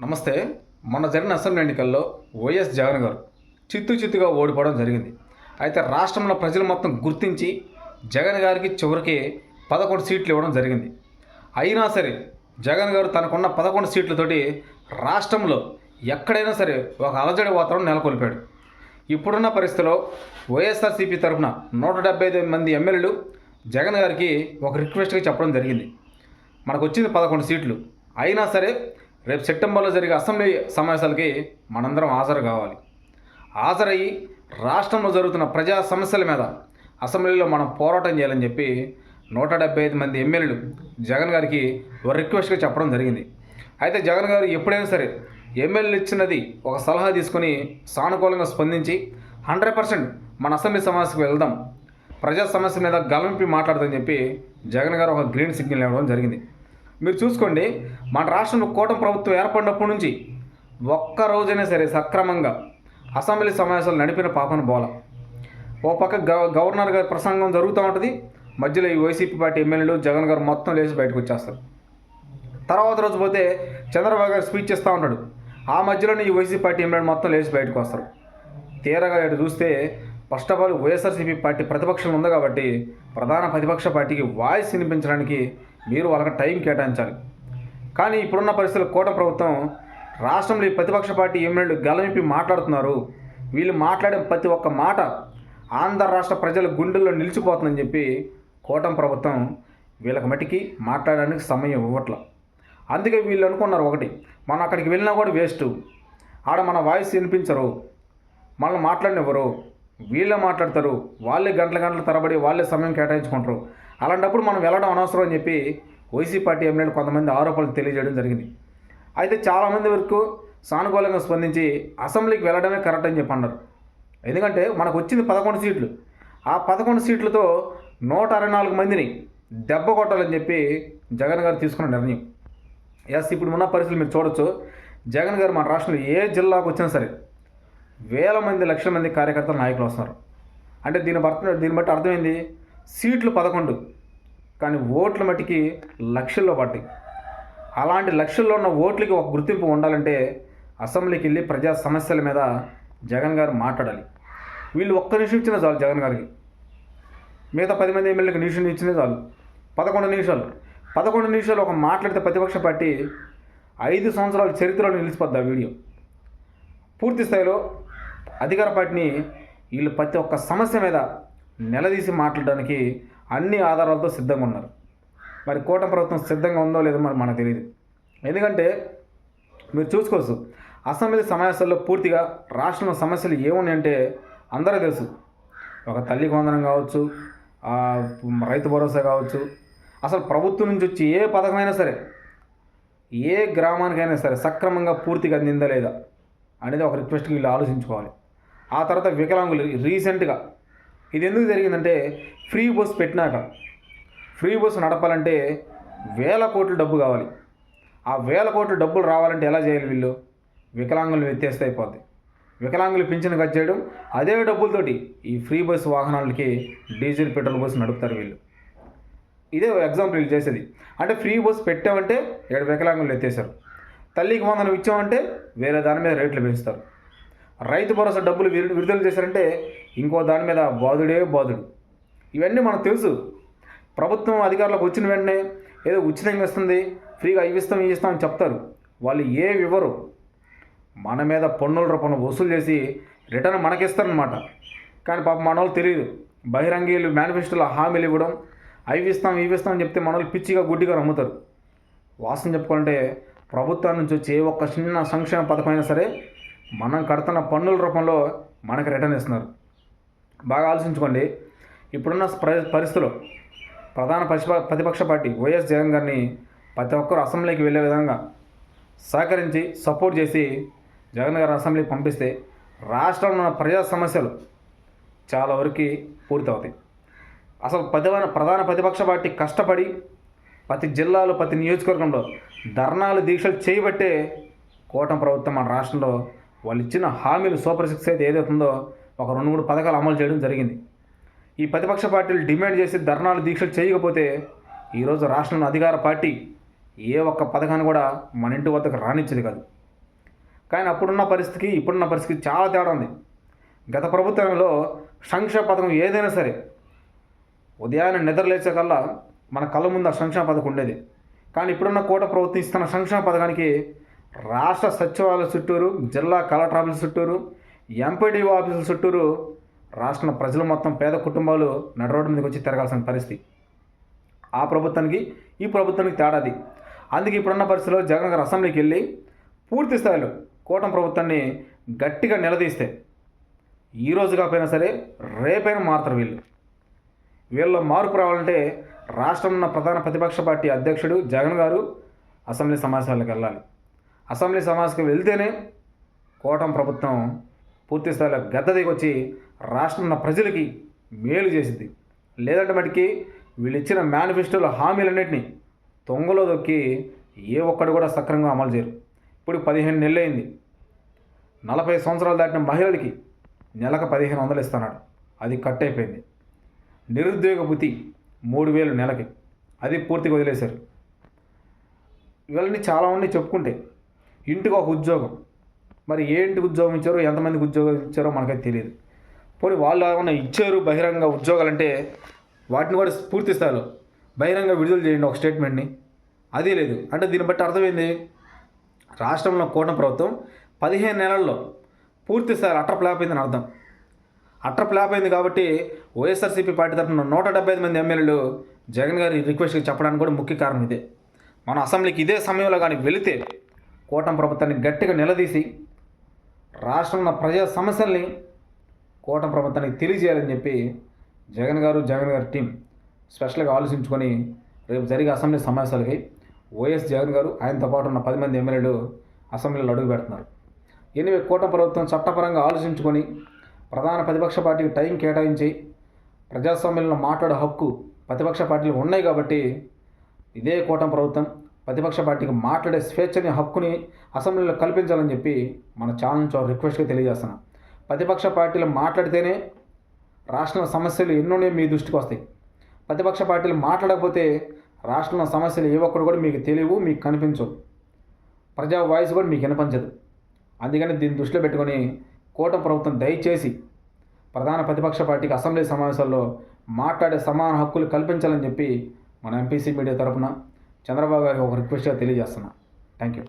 నమస్తే మొన్న జరిగిన అసెంబ్లీ ఎన్నికల్లో వైఎస్ జగన్ గారు చిత్తు చిత్తుగా ఓడిపోవడం జరిగింది. అయితే రాష్ట్రంలో ప్రజలు మొత్తం గుర్తించి జగన్ గారికి చివరికి పదకొండు సీట్లు ఇవ్వడం జరిగింది. అయినా సరే జగన్ గారు తనకున్న పదకొండు సీట్లతోటి రాష్ట్రంలో ఎక్కడైనా సరే ఒక అలజడి వాతావరణం నెలకొల్పాడు. ఇప్పుడున్న పరిస్థితిలో వైఎస్ఆర్సీపీ తరఫున నూట డెబ్బై ఐదు మంది ఎమ్మెల్యేలు జగన్ గారికి ఒక రిక్వెస్ట్గా చెప్పడం జరిగింది. మనకు వచ్చింది పదకొండు సీట్లు. అయినా సరే రేపు సెప్టెంబర్లో జరిగే అసెంబ్లీ సమావేశాలకి మనందరం హాజరు కావాలి. హాజరయ్యి రాష్ట్రంలో జరుగుతున్న ప్రజా సమస్యల మీద అసెంబ్లీలో మనం పోరాటం చేయాలని చెప్పి నూట డెబ్బై ఐదు మంది ఎమ్మెల్యేలు జగన్ గారికి ఒక రిక్వెస్ట్గా చెప్పడం జరిగింది. అయితే జగన్ గారు ఎప్పుడైనా సరే ఎమ్మెల్యేలు ఇచ్చినది ఒక సలహా తీసుకొని సానుకూలంగా స్పందించి హండ్రెడ్ పర్సెంట్ మన అసెంబ్లీ సమావేశకు వెళ్దాం. ప్రజా సమస్య మీద గలంపి మాట్లాడదని చెప్పి జగన్ గారు ఒక గ్రీన్ సిగ్నల్ ఇవ్వడం జరిగింది. మీరు చూసుకోండి మన రాష్ట్రంలో కూటమి ప్రభుత్వం ఏర్పడినప్పటి నుంచి ఒక్క రోజైనా సరే సక్రమంగా అసెంబ్లీ సమావేశాలు నడిపిన పాపన బోల. ఓ పక్క గవ గవర్నర్ గారి ప్రసంగం జరుగుతూ ఉంటుంది మధ్యలో ఈ వైసీపీ పార్టీ ఎమ్మెల్యేలు జగన్ గారు మొత్తం లేచి బయటకు వచ్చేస్తారు. తర్వాత రోజు పోతే చంద్రబాబు గారు స్పీచ్ ఇస్తూ ఉంటాడు ఆ మధ్యలోనే ఈ వైసీపీ పార్టీ ఎమ్మెల్యేలు మొత్తం లేచి బయటకు వస్తారు. తీరగా ఇటు చూస్తే first of all YSRCP party ప్రతిపక్షం ఉంది కాబట్టి ప్రధాన ప్రతిపక్ష పార్టీకి వాయిస్ వినిపించడానికి మీరు వాళ్ళకి టైం కేటాయించాలి. కానీ ఇప్పుడున్న పరిస్థితుల్లో కోట ప్రభుత్వం రాష్ట్రంలో ఈ ప్రతిపక్ష పార్టీ ఎమ్మెల్యేలు గలమిప్పి మాట్లాడుతున్నారు. వీళ్ళు మాట్లాడే ప్రతి ఒక్క మాట ఆంధ్ర రాష్ట్ర ప్రజల గుండెల్లో నిలిచిపోతుందని చెప్పి కూటమి ప్రభుత్వం వీళ్ళకి మట్టికి మాట్లాడడానికి సమయం ఇవ్వట్ల. అందుకే వీళ్ళు అనుకున్నారు ఒకటి మనం అక్కడికి వెళ్ళినా కూడా వేస్ట్. ఆడ మన వాయిస్ వినిపించరు మనల్ని మాట్లాడినవ్వరు. వీళ్ళే మాట్లాడతారు వాళ్ళే గంటల గంటల తరబడి వాళ్ళే సమయం కేటాయించుకుంటారు. అలాంటప్పుడు మనం వెళ్ళడం అనవసరం అని చెప్పి వైసీపీ పార్టీ ఎమ్మెల్యేలు కొంతమంది ఆరోపణలు తెలియజేయడం జరిగింది. అయితే చాలామంది వరకు సానుకూలంగా స్పందించి అసెంబ్లీకి వెళ్ళడమే కరెక్ట్ అని చెప్పి అన్నారు. ఎందుకంటే మనకు వచ్చింది పదకొండు సీట్లు. ఆ పదకొండు సీట్లతో నూట అరవై నాలుగు మందిని దెబ్బ కొట్టాలని చెప్పి జగన్ గారు తీసుకున్న నిర్ణయం. ఎస్ ఇప్పుడు ఉన్న పరిస్థితులు మీరు చూడొచ్చు. జగన్ గారు మన రాష్ట్రంలో ఏ జిల్లాకు వచ్చినా సరే వేల మంది లక్షల మంది కార్యకర్తలు నాయకులు వస్తున్నారు. అంటే దీని బట్టి దీన్ని బట్టి అర్థమైంది. సీట్లు పదకొండు కానీ ఓట్ల మట్టికి లక్షల్లో పడ్డాయి. అలాంటి లక్షల్లో ఉన్న ఓట్లకి ఒక గుర్తింపు ఉండాలంటే అసెంబ్లీకి వెళ్ళి ప్రజా సమస్యల మీద జగన్ గారు మాట్లాడాలి. వీళ్ళు ఒక్క నిమిషం ఇచ్చినా చాలు జగన్ గారికి. మిగతా పది మంది ఎమ్మెల్యేలకు నిమిషం ఇచ్చినా చాలు. పదకొండు నిమిషాలు. పదకొండు నిమిషాలు ఒక మాట్లాడితే ప్రతిపక్ష పార్టీ ఐదు సంవత్సరాల చరిత్రలో నిలిచిపోద్ది ఆ వీడియో. పూర్తి స్థాయిలో అధికార పార్టీని వీళ్ళు ప్రతి ఒక్క సమస్య మీద నిలదీసి మాట్లాడడానికి అన్ని ఆధారాలతో సిద్ధంగా ఉన్నారు. మరి కూటమి ప్రభుత్వం సిద్ధంగా ఉందో లేదో మరి మనకు తెలియదు ఎందుకంటే మీరు చూసుకోవచ్చు అసెంబ్లీ సమావేశాల్లో పూర్తిగా రాష్ట్రంలో సమస్యలు ఏమున్నాయంటే అందరూ తెలుసు. ఒక తల్లి కొందనం కావచ్చు రైతు భరోసా కావచ్చు అసలు ప్రభుత్వం నుంచి వచ్చి ఏ పథకమైనా సరే ఏ గ్రామానికైనా సరే సక్రమంగా పూర్తిగా అందిందా లేదా అనేది ఒక రిక్వెస్ట్కి వీళ్ళు ఆలోచించుకోవాలి. ఆ తర్వాత వికలాంగులు రీసెంట్గా ఇది ఎందుకు జరిగిందంటే ఫ్రీ బస్ పెట్టినాక. ఫ్రీ బస్సు నడపాలంటే వేల కోట్ల డబ్బు కావాలి. ఆ వేల కోట్ల డబ్బులు రావాలంటే ఎలా చేయాలి వీళ్ళు? వికలాంగులు ఎత్తేస్తే అయిపోద్ది. వికలాంగులు పింఛను కట్ చేయడం అదే డబ్బులతోటి ఈ ఫ్రీ బస్సు వాహనాలకి డీజిల్ పెట్రోల్ బస్సు నడుపుతారు వీళ్ళు. ఇదే ఎగ్జాంపుల్ వీళ్ళు చేసేది. అంటే ఫ్రీ బస్ పెట్టామంటే ఇక్కడ వికలాంగులు ఎత్తేసారు తల్లికి వందనం ఇచ్చామంటే వేరే దాని మీద రేట్లు పెంచుతారు. రైతు భరోసా డబ్బులు విడుదల చేశారంటే ఇంకో దాని మీద బాధుడే బాధుడు. ఇవన్నీ మనకు తెలుసు. ప్రభుత్వం అధికారులకు వచ్చిన వెంటనే ఏదో ఉచితంగా ఇస్తుంది ఫ్రీగా ఇవి ఇస్తాం ఇవి అని చెప్తారు. వాళ్ళు ఏ వివరు మన మీద పన్నుల రూపంలో వసూలు చేసి రిటర్న్ మనకిస్తారనమాట కానీ పాపం మన వాళ్ళు తెలియదు బహిరంగీలు మేనిఫెస్టోలో హామీలు ఇవ్వడం అవి ఇస్తాం ఇవి ఇస్తాం అని చెప్తే మన వాళ్ళు పిచ్చిగా గుడ్డిగా నమ్ముతారు. వాస్తవం చెప్పుకోవాలంటే ప్రభుత్వం నుంచి వచ్చే ఒక్క చిన్న సంక్షేమ పథకమైనా సరే మనం కడుతున్న పన్నుల రూపంలో మనకి రిటర్న్ ఇస్తున్నారు. బాగా ఆలోచించుకోండి. ఇప్పుడున్న ప్ర- పరిస్థితుల్లో ప్రధాన పక్ష ప్రతిపక్ష పార్టీ వైఎస్ జగన్ గారిని ప్రతి ఒక్కరు అసెంబ్లీకి వెళ్ళే విధంగా సహకరించి సపోర్ట్ చేసి జగన్ గారు అసెంబ్లీకి పంపిస్తే రాష్ట్రంలో ఉన్న ప్రజా సమస్యలు చాలా వరకు పూర్తవుతాయి. అసలు ప్రధాన ప్రధాన ప్రతిపక్ష పార్టీ కష్టపడి ప్రతి జిల్లాలో ప్రతి నియోజకవర్గంలో ధర్నాలు దీక్షలు చేయబట్టే కూటమి ప్రభుత్వం మన రాష్ట్రంలో వాళ్ళు ఇచ్చిన హామీలు సూపర్ సిక్స్ అయితే ఏదైతుందో ఒక రెండు మూడు పథకాలు అమలు చేయడం జరిగింది. ఈ ప్రతిపక్ష పార్టీలు డిమాండ్ చేసి ధర్నాలు దీక్షలు చేయకపోతే ఈరోజు రాష్ట్రంలో అధికార పార్టీ ఏ ఒక్క పథకాన్ని కూడా మన ఇంటి వద్దకు రానిచ్చేది కాదు. కానీ అప్పుడున్న పరిస్థితికి ఇప్పుడున్న పరిస్థితికి చాలా తేడా ఉంది. గత ప్రభుత్వంలో సంక్షేమ పథకం ఏదైనా సరే ఉదయాన్నే నిద్రలేచే కల్లా మన కళ్ళ ముందు ఆ సంక్షేమ పథకం ఉండేది. కానీ ఇప్పుడున్న కోట ప్రభుత్వం ఇస్తున్న సంక్షేమ పథకానికి రాష్ట్ర సచివాలయ చుట్టూరు జిల్లా కలెక్టర్ ఆఫీస్ చుట్టూరు ఎంపీడీఓ ఆఫీసుల చుట్టూరు రాష్ట్రంలో ప్రజలు మొత్తం పేద కుటుంబాలు నడవడం మీదకి వచ్చి తిరగాల్సిన పరిస్థితి. ఆ ప్రభుత్వానికి ఈ ప్రభుత్వానికి తేడాది అందుకే ఇప్పుడున్న పరిస్థితిలో జగన్ గారు అసెంబ్లీకి వెళ్ళి పూర్తి స్థాయిలో కూటమి ప్రభుత్వాన్ని గట్టిగా నిలదీస్తే ఈ రోజు కాకపోయినా సరే రేపైనా మారుతారు వీళ్ళు. వీళ్ళలో మార్పు రావాలంటే రాష్ట్రంలో ఉన్న ప్రధాన ప్రతిపక్ష పార్టీ అధ్యక్షుడు జగన్ గారు అసెంబ్లీ సమావేశాలకు వెళ్ళాలి. అసెంబ్లీ సమావేశంకి వెళ్తేనే కూటమి ప్రభుత్వం పూర్తి స్థాయిలో గద్ద దిగొచ్చి రాష్ట్రంలో ఉన్న ప్రజలకి మేలు చేసింది. లేదంటే మటుకి వీళ్ళు ఇచ్చిన మేనిఫెస్టోలో హామీలన్నింటినీ తొంగలో దొక్కి ఏ ఒక్కడు కూడా సక్రమంగా అమలు చేయరు. ఇప్పుడు పదిహేను నెలలు అయింది నలభై సంవత్సరాలు దాటిన మహిళలకి నెలకు పదిహేను వందలు ఇస్తున్నాడు. అది కట్ అయిపోయింది. నిరుద్యోగ భృతి మూడు వేలు నెలకి. అది పూర్తిగా వదిలేశారు. ఇవన్నీ చాలా చెప్పుకుంటే ఇంటికి ఒక ఉద్యోగం మరి ఏంటి ఉద్యోగం ఇచ్చారో ఎంతమందికి ఉద్యోగం ఇచ్చారో మనకైతే తెలియదు పోనీ వాళ్ళు ఏమన్నా ఇచ్చారు బహిరంగ ఉద్యోగాలు అంటే వాటిని కూడా పూర్తి స్థాయిలో బహిరంగ విడుదల చేయండి ఒక స్టేట్మెంట్ని. అదే లేదు. అంటే దీన్ని బట్టి అర్థమైంది? రాష్ట్రంలో కూటమి ప్రభుత్వం పదిహేను నెలల్లో పూర్తి స్థాయిలో అట్ర ఫ్లాప్ అయిందని అర్థం. అట్ర ఫ్లాప్ అయింది కాబట్టి వైఎస్ఆర్సీపీ పార్టీ తరఫున నూట డెబ్బై ఐదు మంది ఎమ్మెల్యేలు జగన్ గారి రిక్వెస్ట్కి చెప్పడానికి కూడా ముఖ్య కారణం ఇదే. మన అసెంబ్లీకి ఇదే సమయంలో కానీ వెళితే కూటమి ప్రభుత్వాన్ని గట్టిగా నిలదీసి రాష్ట్రంలో ప్రజా సమస్యల్ని కూటమి ప్రభుత్వానికి తెలియజేయాలని చెప్పి జగన్ గారు జగన్ గారి టీం స్పెషల్గా ఆలోచించుకొని రేపు జరిగే అసెంబ్లీ సమావేశాలకి వైఎస్ జగన్ గారు ఆయనతో పాటు ఉన్న పది మంది ఎమ్మెల్యేలు అసెంబ్లీలో అడుగు పెడుతున్నారు. ఎనివే కూటమి ప్రభుత్వం చట్టపరంగా ఆలోచించుకొని ప్రధాన ప్రతిపక్ష పార్టీకి టైం కేటాయించి ప్రజాస్వామ్యంలో మాట్లాడే హక్కు ప్రతిపక్ష పార్టీలు ఉన్నాయి కాబట్టి ఇదే కూటమి ప్రభుత్వం ప్రతిపక్ష పార్టీకి మాట్లాడే స్వేచ్ఛని హక్కుని అసెంబ్లీలో కల్పించాలని చెప్పి మన ఛానల్ నుంచి రిక్వెస్ట్గా తెలియజేస్తున్నాం. ప్రతిపక్ష పార్టీలు మాట్లాడితేనే రాష్ట్రంలో సమస్యలు ఎన్నోనే మీ దృష్టికి వస్తాయి. ప్రతిపక్ష పార్టీలు మాట్లాడకపోతే రాష్ట్రంలో సమస్యలు ఏ ఒక్కరు కూడా మీకు తెలియవు మీకు కనిపించవు. ప్రజా వాయిస్ కూడా మీకు వినిపించదు. అందుకని దీన్ని దృష్టిలో పెట్టుకొని కూటమి ప్రభుత్వం దయచేసి ప్రధాన ప్రతిపక్ష పార్టీకి అసెంబ్లీ సమావేశాల్లో మాట్లాడే సమాన హక్కులు కల్పించాలని చెప్పి మన ఎంపీసీ మీడియా తరపున చంద్రబాబు గారికి ఒక రిక్వెస్ట్గా తెలియజేస్తున్నా. Thank you